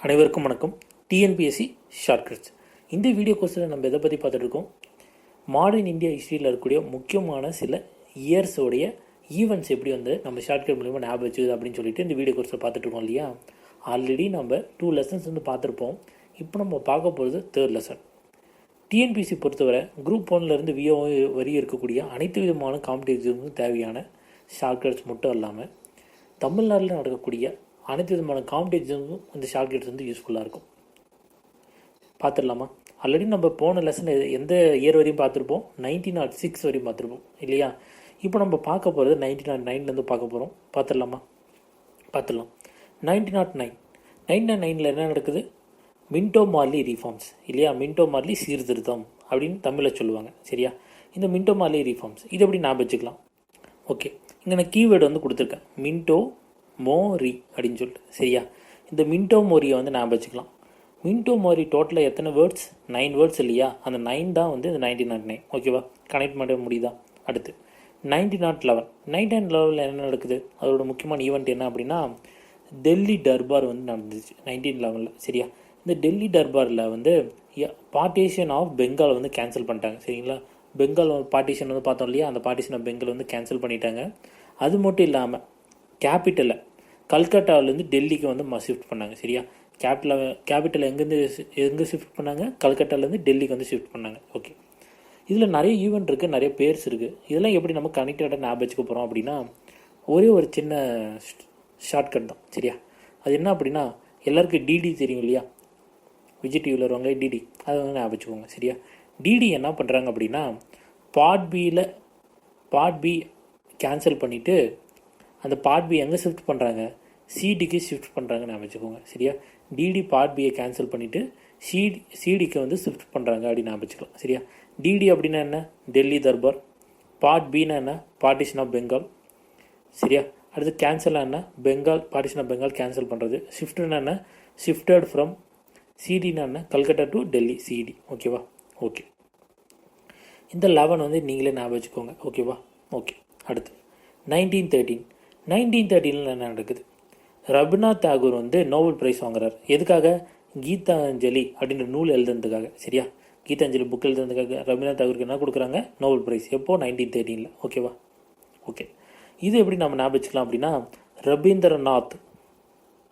அனைவருக்கும் வணக்கம். TNPSC shortcuts இந்த வீடியோ கோர்ஸில் நம்ம எதை பற்றி பார்த்துட்ருக்கோம் மாடர்ன் இந்தியா ஹிஸ்ட்ரியில் இருக்கக்கூடிய முக்கியமான சில இயர்ஸோடைய ஈவெண்ட்ஸ் எப்படி வந்து நம்ம ஷார்ட்கட் மூலிமா ஞாபகம் வச்சுது அப்படின்னு சொல்லிட்டு இந்த வீடியோ கோர்ஸில் பார்த்துட்ருக்கோம் இல்லையா? ஆல்ரெடி நம்ம டூ லெசன்ஸ் வந்து பார்த்துருப்போம். இப்போ நம்ம பார்க்க போகிறது தேர்ட் லெசன் டிஎன்பிசி பொறுத்தவரை குரூப் ஒன்லேருந்து விஓ வரி இருக்கக்கூடிய அனைத்து விதமான காம்படிட்டிவ்ஸுக்கும் தேவையான ஷார்ட்கட்ஸ் மட்டும் இல்லாமல் தமிழ்நாட்டில் நடக்கக்கூடிய அனைத்து விதமான காம்படிஷனுக்கும் இந்த ஷார்ட்கட்ஸ் வந்து யூஸ்ஃபுல்லாக இருக்கும். பார்த்துடலாமா? ஆல்ரெடி நம்ம போன லெசன் எந்த இயர் வரையும் பார்த்துருப்போம். நைன்டீன் நாட் சிக்ஸ் வரையும் பார்த்துருப்போம். இல்லையா? இப்போ நம்ம பார்க்க போகிறது நைன்டீன் நாட் oh நைன்லேருந்து பார்க்க போகிறோம் பார்த்துடலாமா? பார்த்துடலாம். நைன்டீன் நாட் நைன் நைன்டீன் நைனில் என்ன நடக்குது? மின்டோ மார்லி ரீஃபார்ம்ஸ் இல்லையா? மின்டோ மார்லி சீர்திருத்தம் அப்படின்னு தமிழில் சொல்லுவாங்க. சரியா? இந்த மின்டோ மார்லி ரீஃபார்ம்ஸ் இது எப்படி ஞாபகம் வச்சுக்கலாம்? ஓகே இங்கே நான் கீவேர்டு வந்து கொடுத்துருக்கேன். மின்டோ மோரி அப்படின்னு சொல்லிட்டு சரியா? இந்த மின்டோ மோரியை வந்து நாம் வச்சுக்கலாம். மின்டோ மோரி டோட்டலாக எத்தனை வேர்ட்ஸ் நைன் வேர்ட்ஸ் இல்லையா? அந்த நைன் தான் வந்து இந்த நைன்டீன் நாட் நைன் ஓகேவா கனெக்ட் பண்ண முடியுதா? அடுத்து நைன்டீன் நாட் லெவன் நைன்டீன் லெவலில் என்ன நடக்குது? அதோட முக்கியமான ஈவெண்ட் என்ன அப்படின்னா டெல்லி டர்பார் வந்து நடந்துச்சு நைன்டீன் லெவனில் சரியா? இந்த டெல்லி டர்பாரில் வந்து பார்ட்டிஷன் ஆஃப் பெங்கால் வந்து கேன்சல் பண்ணிட்டாங்க. சரிங்களா? பெங்கால் பார்ட்டிஷன் வந்து பார்த்தோம் இல்லையா? அந்த பார்ட்டிஷன் ஆஃப் பெங்கால் வந்து கேன்சல் பண்ணிட்டாங்க. அது மட்டும் இல்லாமல் கேபிட்டலை கல்கட்டாவிலேருந்து டெல்லிக்கு வந்து ஷிஃப்ட் பண்ணாங்க சரியா? கேபிட்டல் கேபிட்டல் எங்கேருந்து எங்கே ஷிஃப்ட் பண்ணாங்க? கல்கட்டாலேருந்து டெல்லிக்கு வந்து ஷிஃப்ட் பண்ணாங்க ஓகே இதில் நிறைய ஈவெண்ட் இருக்குது நிறைய பேர்ஸ் இருக்குது இதெல்லாம் எப்படி நம்ம கனெக்டடாக ஞாபகம் வச்சுக்க போகிறோம் அப்படின்னா ஒரே ஒரு சின்ன ஷார்ட்கட் தான் சரியா? அது என்ன அப்படின்னா எல்லாருக்கும் டிடி தெரியும் இல்லையா? விஜய் டிவியில் வருவாங்க டிடி அதை வந்து ஞாபகம் வச்சுக்கோங்க சரியா? டிடி என்ன பண்ணுறாங்க அப்படின்னா பார்ட் பியில் பார்ட் பி கேன்சல் பண்ணிவிட்டு அந்த பார்ட் பி எங்கே ஷிஃப்ட் பண்ணுறாங்க சிடிக்கு ஷிஃப்ட் பண்ணுறாங்கன்னு ஞாபகம் வச்சுக்கோங்க. சரியா? டிடி பார்ட் பியை கேன்சல் பண்ணிவிட்டு சிடி சிடிக்கு வந்து ஷிஃப்ட் பண்ணுறாங்க அப்படின்னு ஞாபகம் வச்சுக்கலாம். சரியா? டிடி அப்படின்னா என்ன? டெல்லி தர்பார் பார்ட் பின்னா என்ன? பார்ட்டிஷன் ஆஃப் பெங்கால் சரியா? அடுத்து கேன்சல் என்ன? Bengal partition of Bengal cancel பண்ணுறது ஷிஃப்ட்னா என்ன? ஷிஃப்டட் ஃப்ரம் சிடினா என்ன? கல்கட்டா டு டெல்லி சிடி ஓகேவா ஓகே இந்த லெவன் வந்து நீங்களே ஞாபகம் வச்சுக்கோங்க. ஓகேவா ஓகே அடுத்து நைன்டீன் தேர்ட்டீன் நைன்டீன் தேர்ட்டினில் என்ன நடக்குது? ரபிநாத் தாகூர் வந்து நோபல் பிரைஸ் வாங்குறார். எதுக்காக? கீதாஞ்சலி அப்படின்ற நூல் எழுதுனதுக்காக. சரியா? கீதாஞ்சலி புக் எழுதுனதுக்காக ரபிநாத் தாகூருக்கு என்ன கொடுக்குறாங்க? Nobel prize. எப்போ? நைன்டீன் தேர்ட்டினில் ஓகேவா ஓகே இது எப்படி நம்ம ஞாபகம் வச்சுக்கலாம் அப்படின்னா ரபீந்திரநாத்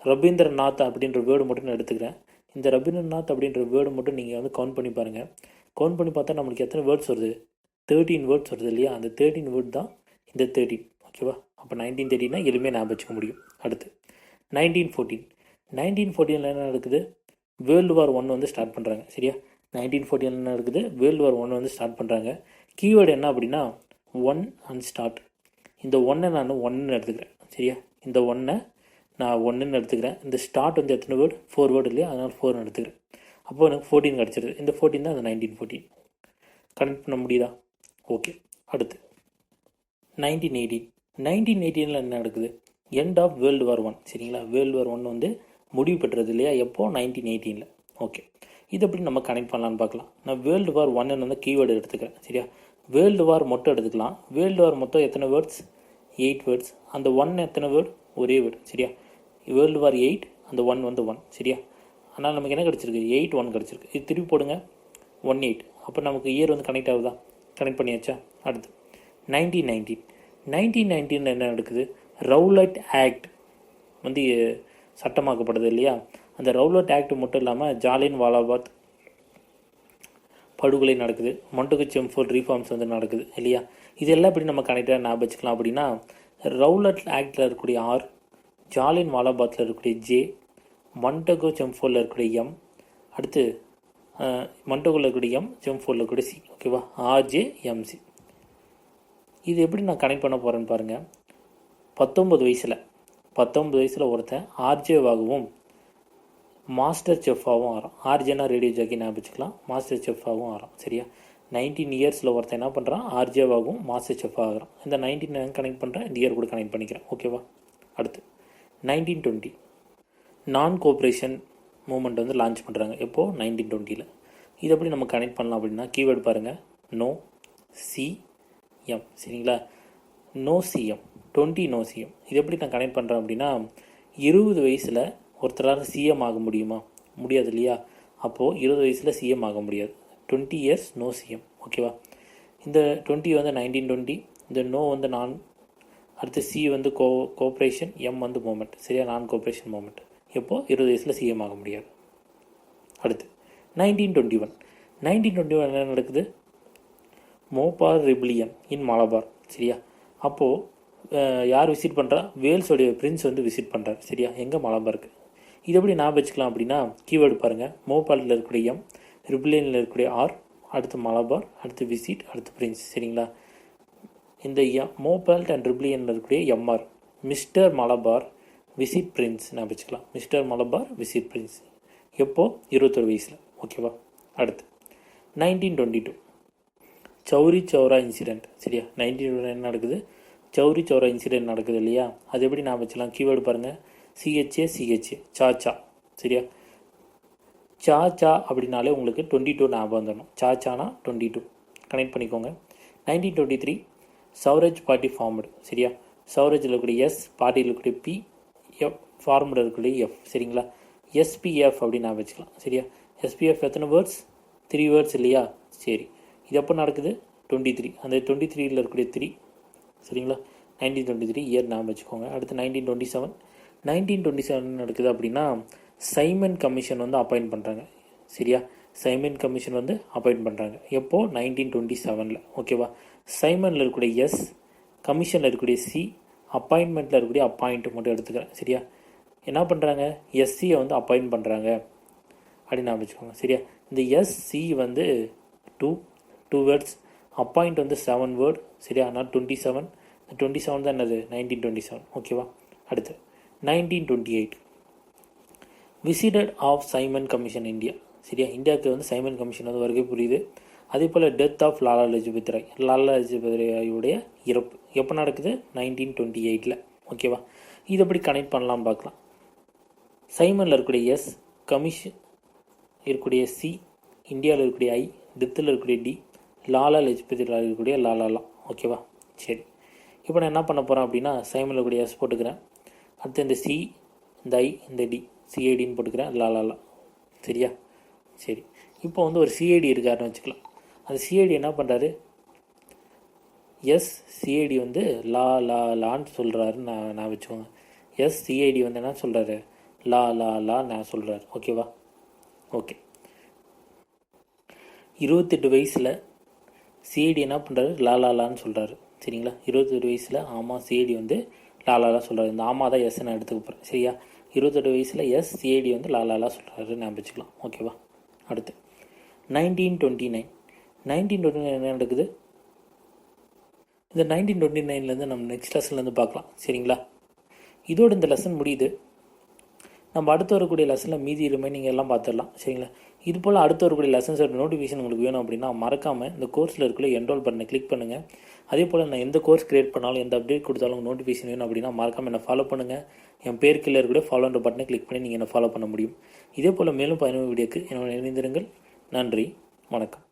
ரபீந்திரநாத் அப்படின்ற வேர்டு மட்டும் நான் எடுத்துக்கிறேன். இந்த ரபீந்திரநாத் அப்படின்ற வேர்டு மட்டும் நீங்கள் வந்து கவுண்ட் பண்ணி பாருங்கள் கவுண்ட் பண்ணி பார்த்தா நம்மளுக்கு எத்தனை வேர்ட்ஸ் வருது? தேர்ட்டீன் வேர்ட்ஸ் வருது இல்லையா? அந்த தேர்ட்டீன் வேர்ட் தான் இந்த தேர்ட்டீன் ஓகேவா அப்போ நைன்டீன் தேர்ட்டினா எதுவுமே ஞாபகம் வச்சுக்க முடியும். அடுத்து நைன்டீன் ஃபோர்டீன் நைன்டீன் ஃபோர்டீனில் என்ன நடக்குது? வேர்ல்டு வார் ஒன் வந்து ஸ்டார்ட் பண்ணுறாங்க சரியா? நைன்டீன் ஃபோர்டீனில் என்ன நடக்குது? வேர்ல்டு வார் ஒன் வந்து ஸ்டார்ட் பண்ணுறாங்க கீவேர்டு என்ன அப்படின்னா ஒன் அண்ட் ஸ்டார்ட் இந்த ஒன்னை நான் ஒன்னு எடுத்துக்கிறேன். சரியா? இந்த ஒன்னை நான் ஒன்றுன்னு எடுத்துக்கிறேன். இந்த ஸ்டார்ட் வந்து எத்தனை வேர்டு ஃபோர் வேர்டு இல்லையா? அதனால் ஃபோர்னு எடுத்துக்கிறேன். அப்போ எனக்கு ஃபோர்டீன் கிடச்சிருது. இந்த ஃபோர்டீன் தான் அந்த நைன்டீன் ஃபோர்டீன் கனெக்ட் பண்ண முடியுதா? ஓகே அடுத்து நைன்டீன் எயிட்டீன் நைன்டீன் எயிட்டீனில் என்ன நடக்குது? End of world war one சரிங்களா? வேர்ல்டு வார் ஒன் வந்து முடிவு பெற்றது இல்லையா? எப்போது நைன்டீன் எயிட்டீனில். ஓகே இது எப்படி நம்ம கனெக்ட் பண்ணலான்னு பார்க்கலாம். நான் வேர்ல்டு வார் ஒன்னு வந்து கீவேர்டு எடுத்துக்கிறேன். சரியா? வேர்ல்டு வார் மட்டும் எடுத்துக்கலாம். வேர்ல்டு வார் மொத்தம் எத்தனை வேர்ட்ஸ் எயிட் வேர்ட்ஸ் அந்த ஒன் எத்தனை வேர்டு ஒரே வேர்டு சரியா? வேர்ல்டு வார் எயிட் அந்த ஒன் வந்து ஒன் சரியா? ஆனால் நமக்கு என்ன கிடச்சிருக்கு? எயிட் ஒன் கிடச்சிருக்கு. இது திருப்பி போடுங்க. ஒன் எயிட் அப்போ நமக்கு இயர் வந்து கனெக்ட் ஆகுதா? கனெக்ட் பண்ணியாச்சா? அடுத்து. Nineteen nineteen. நைன்டீன் நைன்டீனில் என்ன நடக்குது? ரவுலட் ஆக்ட் வந்து சட்டமாக்கப்படுது இல்லையா? அந்த ரவுலட் ஆக்ட் மட்டும் இல்லாமல் ஜாலின் வாலாபாத் படுகொலை நடக்குது. மொண்டகு செம்ஃபோர்ட் ரீஃபார்ம்ஸ் வந்து நடக்குது இல்லையா? இதெல்லாம் எப்படி நம்ம கனெக்டாக ஞாபகம் வச்சுக்கலாம் அப்படின்னா ரவுலட் ஆக்டில் இருக்கக்கூடிய ஆர் ஜாலின் வாலாபாத்தில் இருக்கக்கூடிய ஜே மண்டகோ செம்ஃபோரில் இருக்கக்கூடிய எம் அடுத்து மண்டகோவில் இருக்கக்கூடிய எம் செம்ஃபோரில் இருக்கக்கூடிய சி ஓகேவா? ஆர்ஜே எம்சி இது எப்படி நான் கனெக்ட் பண்ண போகிறேன்னு பாருங்கள் பத்தொம்பது வயசில் பத்தொம்பது வயசில் ஒருத்தன் ஆர்ஜேவாகவும் மாஸ்டர் செஃப்பாகவும் ஆகிறான் ஆர்ஜேனா ரேடியோ ஜாக்கி ஞாபகம் வச்சுக்கலாம். மாஸ்டர் செஃப்பாகவும் ஆகிறான் சரியா? நைன்டீன் இயர்ஸில் ஒருத்தன் என்ன பண்ணுறான் ஆர்ஜேவாகவும் மாஸ்டர் செஃப் ஆகிறான். இந்த நைன்டீன் கனெக்ட் பண்ணுறேன் இந்த இயர் கூட கனெக்ட் பண்ணிக்கிறேன். ஓகேவா அடுத்து. Nineteen twenty non cooperation movement வந்து லான்ச் பண்ணுறாங்க எப்போது நைன்டீன் டுவெண்ட்டியில் இது எப்படி நம்ம கனெக்ட் பண்ணலாம் அப்படின்னா கீவேர்டு பாருங்கள் நோ சி எம் சரிங்களா? No CM twenty no CM இது எப்படி நான் கனெக்ட் பண்ணுறேன் அப்படின்னா இருபது வயசில் ஒருத்தரால் சிஎம் ஆக முடியுமா? முடியாது இல்லையா? அப்போது இருபது வயசில் சிஎம் ஆக முடியாது. டுவெண்ட்டி இயர்ஸ் நோ சிஎம் ஓகேவா? இந்த டுவெண்ட்டி வந்து நைன்டீன் டுவெண்ட்டி இந்த நோ வந்து நான் அடுத்து சி வந்து கோ கோஆப்ரேஷன் எம் வந்து மூமெண்ட் சரியா? நான் கோஆப்ரேஷன் மூமெண்ட் எப்போது இருபது வயசில் சிஎம் ஆக முடியாது. அடுத்து nineteen twenty one nineteen twenty one என்ன நடக்குது? மோபார் ரிபிலியன் இன் மலபார் சரியா? அப்போது யார் விசிட் பண்ணுறா வேல்ஸோடைய பிரின்ஸ் வந்து விசிட் பண்ணுறாரு சரியா? எங்கே மலபாருக்கு இது எப்படி ஞாபகம் வச்சுக்கலாம் அப்படின்னா கீவேர்டு பாருங்கள் மோபாலில் இருக்கக்கூடிய எம் ரிபிலியனில் இருக்கக்கூடிய ஆர் அடுத்து மலபார் அடுத்து விசிட் அடுத்து பிரின்ஸ் சரிங்களா? இந்த எம் மோபால்ட் அண்ட் ரிபிலியனில் இருக்கக்கூடிய MR mister Malabar visit prince ஞாபகம் வச்சுக்கலாம். மிஸ்டர் மலபார் விசிட் பிரின்ஸ் எப்போது இருபத்தொரு வயசில். ஓகேவா அடுத்து. Nineteen twenty two Chauri Chaura incident சரியா? நைன்டீன் என்ன நடக்குது? சௌரி சௌரா இன்சிடெண்ட் நடக்குது இல்லையா? அது எப்படி நான் வச்சலாம்? கீவேர்டு பாருங்கள் C H A C H A Chacha சரியா? சா சா அப்படின்னாலே உங்களுக்கு டுவெண்ட்டி டூ ஞாபகம் வந்துடணும். சா சானா டுவெண்ட்டி டூ கனெக்ட் பண்ணிக்கோங்க. Nineteen twenty three Swaraj party formed சரியா? சௌரஜில் இருக்கக்கூடிய எஸ் பார்ட்டியில் இருக்கக்கூடிய பி எஃப் ஃபார்முல இருக்கக்கூடிய எஃப் சரிங்களா? எஸ்பிஎஃப் அப்படின்னு நான் வச்சுக்கலாம். சரியா? எஸ்பிஎஃப் எத்தனை வேர்ட்ஸ் த்ரீ வேர்ட்ஸ் இல்லையா? சரி. இது எப்போ நடக்குது? டுவெண்ட்டி த்ரீ அந்த டுவெண்ட்டி த்ரீயில் இருக்கக்கூடிய த்ரீ சரிங்களா? நைன்டீன் டுவெண்ட்டி த்ரீ இயர் நான் வச்சுக்கோங்க. அடுத்து nineteen twenty seven nineteen twenty seven நடக்குது அப்படின்னா சைமன் கமிஷன் வந்து அப்பாயிண்ட் பண்ணுறாங்க சரியா? சைமன் கமிஷன் வந்து அப்பாயிண்ட் பண்ணுறாங்க எப்போது நைன்டீன் டுவெண்ட்டி செவனில் ஓகேவா சைமனில் இருக்கக்கூடிய எஸ் கமிஷனில் இருக்கக்கூடிய சி அப்பாயின்மெண்ட்டில் இருக்கக்கூடிய அப்பாயிண்ட் மட்டும் எடுத்துக்கிறேன். சரியா? என்ன பண்ணுறாங்க எஸ்சியை வந்து அப்பாயிண்ட் பண்ணுறாங்க அப்படின்னு நான் வச்சுக்கோங்க. சரியா? இந்த எஸ்சி வந்து டூ டூ வேர்ட்ஸ் அப்பாயிண்ட் வந்து செவன் வேர்ட் சரியா? ஆனால் டுவெண்ட்டி செவன் டுவெண்ட்டி செவன் தான் என்னது? நைன்டீன் டுவெண்ட்டி செவன் ஓகேவா அடுத்து. Nineteen twenty eight visited of Simon Commission India சரியா? இந்தியாவுக்கு வந்து சைமன் கமிஷன் வந்து வருகை புரியுது. அதே போல் டெத் ஆஃப் லாலா லஜபத் ராய் லாலா லஜபத் ராயுடைய இறப்பு. எப்போ நடக்குது? நைன்டீன் டுவெண்ட்டி எயிட்டில் ஓகேவா இது எப்படி கனெக்ட் பண்ணலாம் பார்க்கலாம். சைமனில் இருக்கக்கூடிய எஸ் கமிஷன் இருக்கக்கூடிய சி இந்தியாவில் இருக்கக்கூடிய ஐ டெத்தில் இருக்கக்கூடிய டி லாலா லஜ்பதியில் இருக்கக்கூடிய லாலாலா ஓகேவா? சரி. இப்போ நான் என்ன பண்ண போகிறேன் அப்படின்னா சைமில் கூடிய எஸ் போட்டுக்கிறேன். அடுத்து இந்த சி இந்த ஐ இந்த டி சிஐடின்னு போட்டுக்கிறேன். லாலாலா சரியா? சரி. இப்போ வந்து ஒரு சிஐடி இருக்காருன்னு வச்சுக்கலாம். அந்த சிஐடி என்ன பண்ணுறாரு எஸ் சிஐடி வந்து லா லா லான்னு சொல்கிறாருன்னு நான் நான் வச்சுக்கோங்க. எஸ் சிஐடி வந்து என்ன சொல்கிறாரு லா லா லா நான் சொல்கிறாரு ஓகேவா? ஓகே. இருபத்தெட்டு வயசில் சிஐடி என்ன பண்ணுறாரு லாலாலான்னு சொல்கிறாரு சரிங்களா? இருபத்தெட்டு வயசில் ஆமாம் சிஐடி வந்து லாலாலா சொல்கிறாரு இந்த ஆமா தான் எஸ் நான் எடுத்துக்க போகிறேன் சரியா? இருபத்தெட்டு வயசில் எஸ் சிஐடி வந்து லாலாலா சொல்கிறாரு நான் வச்சுக்கலாம். ஓகேவா அடுத்து. Nineteen twenty nine nineteen twenty nine என்ன நடக்குது? இந்த நைன்டீன் டுவெண்ட்டி நைன்லேருந்து நம்ம நெக்ஸ்ட் லெசன்லேருந்து பார்க்கலாம். சரிங்களா? இதோட இந்த லெசன் முடியுது. நம்ம அடுத்து வரக்கூடிய லெசனில் மீதி ரிமைனிங் எல்லாம் பார்த்துடலாம். சரிங்களா? இது போல் அடுத்து வரக்கூடிய லெசன்ஸோட நோட்டிஃபிகேஷன் உங்களுக்கு வேணும் அப்படின்னா மறக்காமல் இந்த கோர்ஸில் இருக்கல என்ரோல் பண்ண கிளிக் பண்ணுங்கள் அதே போல் நான் எந்த கோர்ஸ் கிரியேட் பண்ணாலும் எந்த அப்டேட் கொடுத்தாலும் நோட்டிஃபிகேஷன் வேணும் அப்படின்னா மறக்காமல் என்னை ஃபாலோ பண்ணுங்கள் என் பேர் கீழே கூட ஃபாலோன்ற பட்டனை கிளிக் பண்ணி நீங்கள் என்ன ஃபாலோ பண்ண முடியும். இதே போல் மேலும் பயனுள்ள வீடியோக்கு என்னோட இணைந்திருங்கள். நன்றி. வணக்கம்.